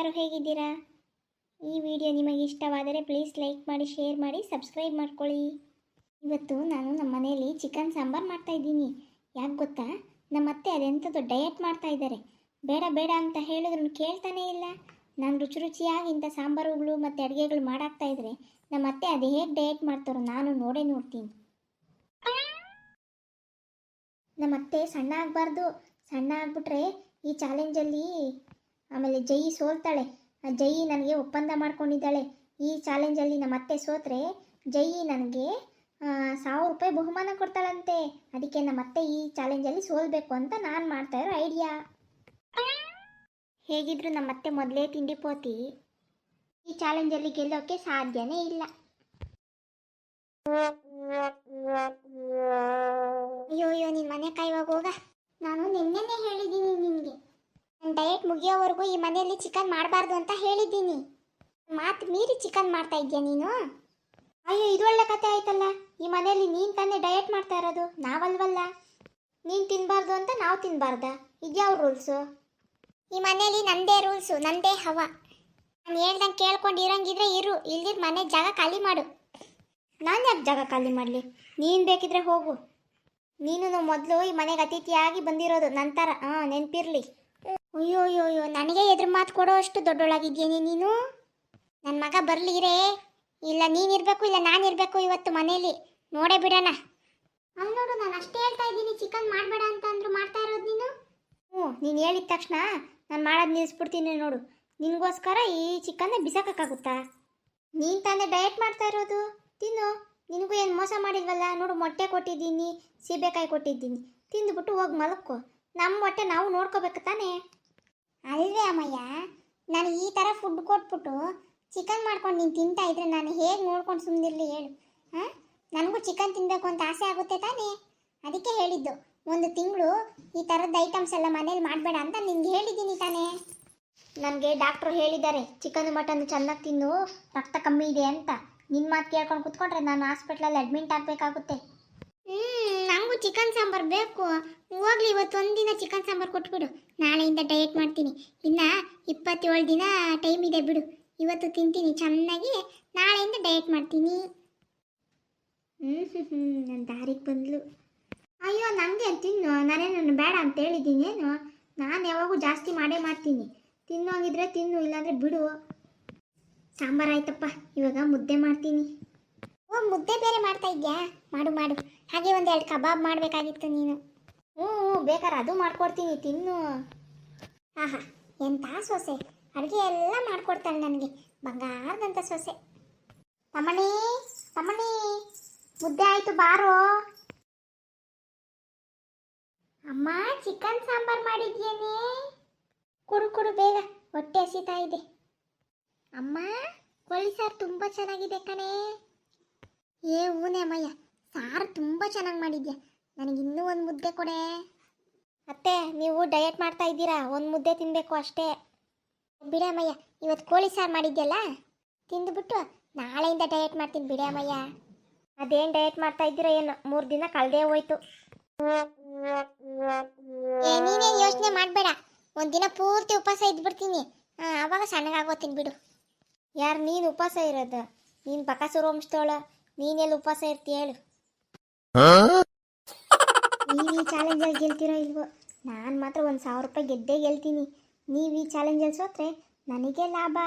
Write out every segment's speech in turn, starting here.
ಎಲ್ಲರೂ ಹೇಗಿದ್ದೀರಾ? ಈ ವಿಡಿಯೋ ನಿಮಗೆ ಇಷ್ಟವಾದರೆ ಪ್ಲೀಸ್ ಲೈಕ್ ಮಾಡಿ, ಶೇರ್ ಮಾಡಿ, ಸಬ್ಸ್ಕ್ರೈಬ್ ಮಾಡ್ಕೊಳ್ಳಿ. ಇವತ್ತು ನಾನು ನಮ್ಮ ಮನೆಯಲ್ಲಿ ಚಿಕನ್ ಸಾಂಬಾರು ಮಾಡ್ತಾಯಿದ್ದೀನಿ ಯಾಕೆ ಗೊತ್ತಾ? ನಮ್ಮ ಅತ್ತೆ ಅದೆಂಥದ್ದು ಡಯಟ್ ಮಾಡ್ತಾ ಇದ್ದಾರೆ. ಬೇಡ ಬೇಡ ಅಂತ ಹೇಳಿದ್ರು ಕೇಳ್ತಾನೇ ಇಲ್ಲ. ನಾನು ರುಚಿ ರುಚಿಯಾಗಿ ಇಂಥ ಸಾಂಬಾರುಗಳು ಮತ್ತು ಅಡುಗೆಗಳು ಮಾಡಾಕ್ತಾ ಇದ್ರೆ ನಮ್ಮ ಅತ್ತೆ ಅದು ಹೇಗೆ ಡಯಟ್ ಮಾಡ್ತಾರೋ ನಾನು ನೋಡೇ ನೋಡ್ತೀನಿ. ನಮ್ಮ ಅತ್ತೆ ಸಣ್ಣ ಆಗಬಾರ್ದು. ಸಣ್ಣ ಆಗ್ಬಿಟ್ರೆ ಈ ಚಾಲೆಂಜಲ್ಲಿ ಆಮೇಲೆ ಜೈ ಸೋಲ್ತಾಳೆ. ಆ ಜೈ ನನಗೆ ಒಪ್ಪಂದ ಮಾಡ್ಕೊಂಡಿದ್ದಾಳೆ. ಈ ಚಾಲೆಂಜಲ್ಲಿ ನಮ್ಮ ಅತ್ತೆ ಸೋತ್ರೆ ಜೈ ನನಗೆ ಸಾವಿರ ರೂಪಾಯಿ ಬಹುಮಾನ ಕೊಡ್ತಾಳಂತೆ. ಅದಕ್ಕೆ ನಮ್ಮ ಅತ್ತೆ ಈ ಚಾಲೆಂಜಲ್ಲಿ ಸೋಲ್ಬೇಕು ಅಂತ ನಾನು ಮಾಡ್ತಾ ಇರೋ ಐಡಿಯಾ. ಹೇಗಿದ್ರು ನಮ್ಮ ಅತ್ತೆ ಮೊದಲೇ ತಿಂಡಿ ಪೋತಿ. ಈ ಚಾಲೆಂಜಲ್ಲಿ ಗೆಲ್ಲೋಕ್ಕೆ ಸಾಧ್ಯನೇ ಇಲ್ಲ. ಅಯ್ಯೋ ಅಯ್ಯೋ ನಿನ್ನ ಮನೆ ಕಾಯುವಾಗ ನಾನು ನಿನ್ನೆನೆ ಹೇಳಿದ್ದೀನಿ ನನ್ನ ಡಯಟ್ ಮುಗಿಯೋವರೆಗೂ ಈ ಮನೆಯಲ್ಲಿ ಚಿಕನ್ ಮಾಡಬಾರ್ದು ಅಂತ ಹೇಳಿದ್ದೀನಿ. ಮಾತು ಮೀರಿ ಚಿಕನ್ ಮಾಡ್ತಾ ಇದೆಯಾ ನೀನು? ಅಯ್ಯೋ, ಇದು ಒಳ್ಳೆ ಕತೆ ಆಯ್ತಲ್ಲ. ಈ ಮನೆಯಲ್ಲಿ ನೀನು ತಾನೇ ಡಯಟ್ ಮಾಡ್ತಾ ಇರೋದು, ನಾವಲ್ವಲ್ಲ? ನೀನು ತಿನ್ನಬಾರ್ದು ಅಂತ ನಾವು ತಿನ್ನಬಾರ್ದ ಇದ್ಯಾವ ರೂಲ್ಸು ಈ ಮನೆಯಲ್ಲಿ ನಂದೇ ರೂಲ್ಸು ನಂದೇ ಹವ. ನಾನು ಹೇಳ್ದಂಗೆ ಕೇಳ್ಕೊಂಡು ಇರಂಗಿದ್ರೆ ಇರು ಇಲ್ದಿರ ಮನೆ ಜಾಗ ಖಾಲಿ ಮಾಡು. ನಾನು ಯಾಕೆ ಜಾಗ ಖಾಲಿ ಮಾಡಲಿ? ನೀನು ಬೇಕಿದ್ರೆ ಹೋಗು. ನೀನು ಮೊದಲು ಈ ಮನೆಗೆ ಅತಿಥಿಯಾಗಿ ಬಂದಿರೋದು ನಂತರ ಹಾಂ ನೆನಪಿರ್ಲಿ. ಅಯ್ಯೋ ಅಯ್ಯೋ ಅಯ್ಯೋ ನನಗೆ ಎದುರು ಮಾತು ಕೊಡೋ ಅಷ್ಟು ದೊಡ್ಡೊಳಗಿದ್ದೀನಿ ನೀನು ನನ್ನ ಮಗ ಬರಲಿರೇ. ಇಲ್ಲ, ನೀನಿರ್ಬೇಕು, ಇಲ್ಲ ನಾನಿರ್ಬೇಕು ಇವತ್ತು ಮನೇಲಿ. ನೋಡೇ ಬಿಡೋಣ. ಅಲ್ಲಿ ನೋಡು, ನಾನು ಅಷ್ಟೇ ಹೇಳ್ತಾ ಇದ್ದೀನಿ, ಚಿಕನ್ ಮಾಡಬೇಡ ಅಂತ ಅಂದ್ರು ಮಾಡ್ತಾ ಇರೋದು ನೀನು? ಹ್ಞೂ, ನೀನು ಹೇಳಿದ ತಕ್ಷಣ ನಾನು ಮಾಡೋದು ನಿಲ್ಲಿಸ್ಬಿಡ್ತೀನಿ ನೋಡು. ನಿನಗೋಸ್ಕರ ಈ ಚಿಕನ್ನ ಬಿಸಾಕಾಗುತ್ತಾ ನೀನು ತಾನೇ ಡಯಟ್ ಮಾಡ್ತಾ ಇರೋದು? ತಿನ್ನು. ನಿನಗೂ ಏನು ಮೋಸ ಮಾಡಿದ್ವಲ್ಲ? ನೋಡು, ಮೊಟ್ಟೆ ಕೊಟ್ಟಿದ್ದೀನಿ, ಸೀಬೆಕಾಯಿ ಕೊಟ್ಟಿದ್ದೀನಿ. ತಿಂದುಬಿಟ್ಟು ಹೋಗಿ ಮಲಕ್ಕೋ ನಮ್ಮ ಹೊಟ್ಟೆ ನಾವು ನೋಡ್ಕೋಬೇಕು ತಾನೇ? ಅಲ್ವೇ ಅಮ್ಮಯ್ಯ? ನಾನು ಈ ಥರ ಫುಡ್ ಕೊಟ್ಬಿಟ್ಟು ಚಿಕನ್ ಮಾಡ್ಕೊಂಡು ನೀನು ತಿಂತಾ ಇದ್ರೆ ನಾನು ಹೇಗೆ ನೋಡ್ಕೊಂಡು ಸುಮ್ಮನಿರಲಿ ಹೇಳು. ಹಾಂ? ನನಗೂ ಚಿಕನ್ ತಿನ್ನಬೇಕು ಅಂತ ಆಸೆ ಆಗುತ್ತೆ ತಾನೇ? ಅದಕ್ಕೆ ಹೇಳಿದ್ದು. ಒಂದು ತಿಂಗಳು ಈ ಥರದ ಐಟಮ್ಸ್ ಎಲ್ಲ ಮನೇಲಿ ಮಾಡಬೇಡ ಅಂತ ನಿನ್ಗೆ ಹೇಳಿದ್ದೀನಿ ತಾನೇ. ನನಗೆ ಡಾಕ್ಟ್ರು ಹೇಳಿದ್ದಾರೆ ಚಿಕನ್ ಮಟನ್ ಚೆನ್ನಾಗಿ ತಿನ್ನು, ರಕ್ತ ಕಮ್ಮಿ ಇದೆ ಅಂತ. ನಿನ್ನ ಮಾತು ಕೇಳ್ಕೊಂಡು ಕುತ್ಕೊಂಡ್ರೆ ನಾನು ಹಾಸ್ಪಿಟ್ಲಲ್ಲಿ ಅಡ್ಮಿಂಟ್ ಆಗಬೇಕಾಗುತ್ತೆ. ಚಿಕನ್ ಸಾಂಬಾರು ಬೇಕು. ಹೋಗ್ಲಿ ಇವತ್ತು ಒಂದಿನ ಚಿಕನ್ ಸಾಂಬಾರು ಕೊಟ್ಬಿಡು. ನಾಳೆಯಿಂದ ಡಯಟ್ ಮಾಡ್ತೀನಿ. ಇನ್ನು ಇಪ್ಪತ್ತೇಳು ದಿನ ಟೈಮ್ ಇದೆ ಬಿಡು. ಇವತ್ತು ತಿಂತೀನಿ ಚೆನ್ನಾಗಿ. ನಾಳೆಯಿಂದ ಡಯಟ್ ಮಾಡ್ತೀನಿ. ಹ್ಞೂ ಹ್ಞೂ ಹ್ಞೂ ನನ್ನ ದಾರಿಗೆ ಬಂದ್ಲು. ಅಯ್ಯೋ ನನಗೆ ತಿನ್ನು. ನಾನೇನು ಬೇಡ ಅಂತ ಹೇಳಿದ್ದೀನಿ ಏನು? ನಾನು ಯಾವಾಗೂ ಜಾಸ್ತಿ ಮಾಡೇ ಮಾಡ್ತೀನಿ. ತಿನ್ನೋಗಿದ್ರೆ ತಿನ್ನು ಇಲ್ಲಾಂದರೆ ಬಿಡು. ಸಾಂಬಾರು ಆಯ್ತಪ್ಪ. ಇವಾಗ ಮುದ್ದೆ ಮಾಡ್ತೀನಿ. ಓ, ಮುದ್ದೆ ಬೇರೆ ಮಾಡ್ತಾ ಇದ್ಯಾ? ಮಾಡು ಮಾಡು. ಹಾಗೆ ಒಂದೆರಡು ಕಬಾಬ್ ಮಾಡಬೇಕಾಗಿತ್ತು ನೀನು. ಹ್ಞೂ ಹ್ಞೂ, ಬೇಕಾದ್ರೆ ಅದು ಮಾಡ್ಕೊಡ್ತೀನಿ, ತಿನ್ನು. ಆಹಾ, ಎಂಥ ಸೊಸೆ. ಅಡುಗೆ ಎಲ್ಲ ಮಾಡ್ಕೊಡ್ತಾಳೆ ನನಗೆ. ಬಂಗಾರದಂಥ ಸೊಸೆ. ತಮ್ಮಣಿ ತಮ್ಮಣಿ ಮುದ್ದೆ ಆಯ್ತು, ಬಾರೋ. ಅಮ್ಮ ಚಿಕನ್ ಸಾಂಬಾರ್ ಮಾಡಿದ್ಯೇನೆ? ಕೊಡು ಕೊಡು, ಬೇಗ. ಹೊಟ್ಟೆ ಹಸಿತಾ ಇದೆ. ಅಮ್ಮ, ಕೋಳಿ ಸಾರು ತುಂಬ ಚೆನ್ನಾಗಿದೆ ಕಣೆ. ಏ ಹೂನೆ ಅಮ್ಮಯ್ಯ. ಸಾರು ತುಂಬ ಚೆನ್ನಾಗಿ ಮಾಡಿದ್ಯಾ. ನನಗೆ ಇನ್ನೂ ಒಂದು ಮುದ್ದೆ ಕೊಡೆ. ಅತ್ತೆ ನೀವು ಡಯಟ್ ಮಾಡ್ತಾ ಇದ್ದೀರಾ? ಒಂದು ಮುದ್ದೆ ತಿನ್ನಬೇಕು ಅಷ್ಟೇ. ಬಿಡಿ ಅಮ್ಮಯ್ಯ ಇವತ್ತು ಕೋಳಿ ಸಾರು ಮಾಡಿದ್ಯಲ್ಲ? ತಿಂದುಬಿಟ್ಟು ನಾಳೆಯಿಂದ ಡಯಟ್ ಮಾಡ್ತೀನಿ ಬಿಡಿ ಅಮ್ಮಯ್ಯ. ಅದೇನು ಡಯಟ್ ಮಾಡ್ತಾ ಇದ್ದೀರಾ ಏನು? ಮೂರು ದಿನ ಕಳೆದೇ ಹೋಯ್ತು. ಏ ನೀನೇನು ಯೋಚನೆ ಮಾಡಬೇಡ. ಒಂದಿನ ಪೂರ್ತಿ ಉಪವಾಸ ಇದ್ಬಿಡ್ತೀನಿ. ಹಾಂ ಆವಾಗ ಸಣ್ಣಗಾಗೋತೀನಿ ಬಿಡು. ಯಾರು ನೀನು ಉಪವಾಸ ಇರೋದು? ನೀನು ಬಕಾಸುರ ವಂಶದವಳ. ನೀನೆಲ್ಲಿ ಉಪವಾಸ ಇರ್ತೀಯ ಹೇಳು. ನೀವು ಈ ಚಾಲೆಂಜಲ್ಲಿ ಗೆಲ್ತಿರೋ ಇಲ್ವೋ? ನಾನು ಮಾತ್ರ ಒಂದು ಸಾವಿರ ರೂಪಾಯಿ ಗೆದ್ದೇ ಗೆಲ್ತೀನಿ. ನೀವು ಈ ಚಾಲೆಂಜಲ್ಲಿ ಸೋತ್ರೆ ನನಗೆ ಲಾಭ.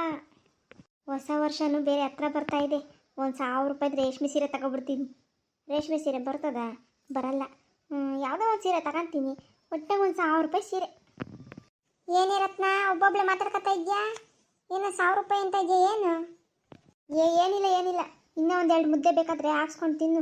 ಹೊಸ ವರ್ಷನೂ ಬೇರೆ ಹತ್ರ ಬರ್ತಾ ಇದೆ. ಒಂದು ಸಾವಿರ ರೂಪಾಯಿದು ರೇಷ್ಮೆ ಸೀರೆ ತಗೊಬಿಡ್ತೀನಿ. ರೇಷ್ಮೆ ಸೀರೆ ಬರ್ತದಾ? ಬರಲ್ಲ. ಯಾವುದೋ ಒಂದು ಸೀರೆ ತಗೊಂತೀನಿ. ಒಟ್ಟೆ ಒಂದು ಸಾವಿರ ರೂಪಾಯಿ ಸೀರೆ. ಏನೇ ರತ್ನ ಒಬ್ಬೊಬ್ಳೆ ಮಾತಾಡ್ಕೊತಾ ಇದ್ಯಾ? ಏನೋ ಸಾವಿರ ರೂಪಾಯಿ ಅಂತ ಇದೆಯಾ ಏನು? ಏ ಏನಿಲ್ಲ ಏನಿಲ್ಲ. ಇನ್ನೂ ಒಂದೆರಡು ಮುದ್ದೆ ಬೇಕಾದ್ರೆ ಹಾಕ್ಸ್ಕೊಂಡು ತಿನ್ನು.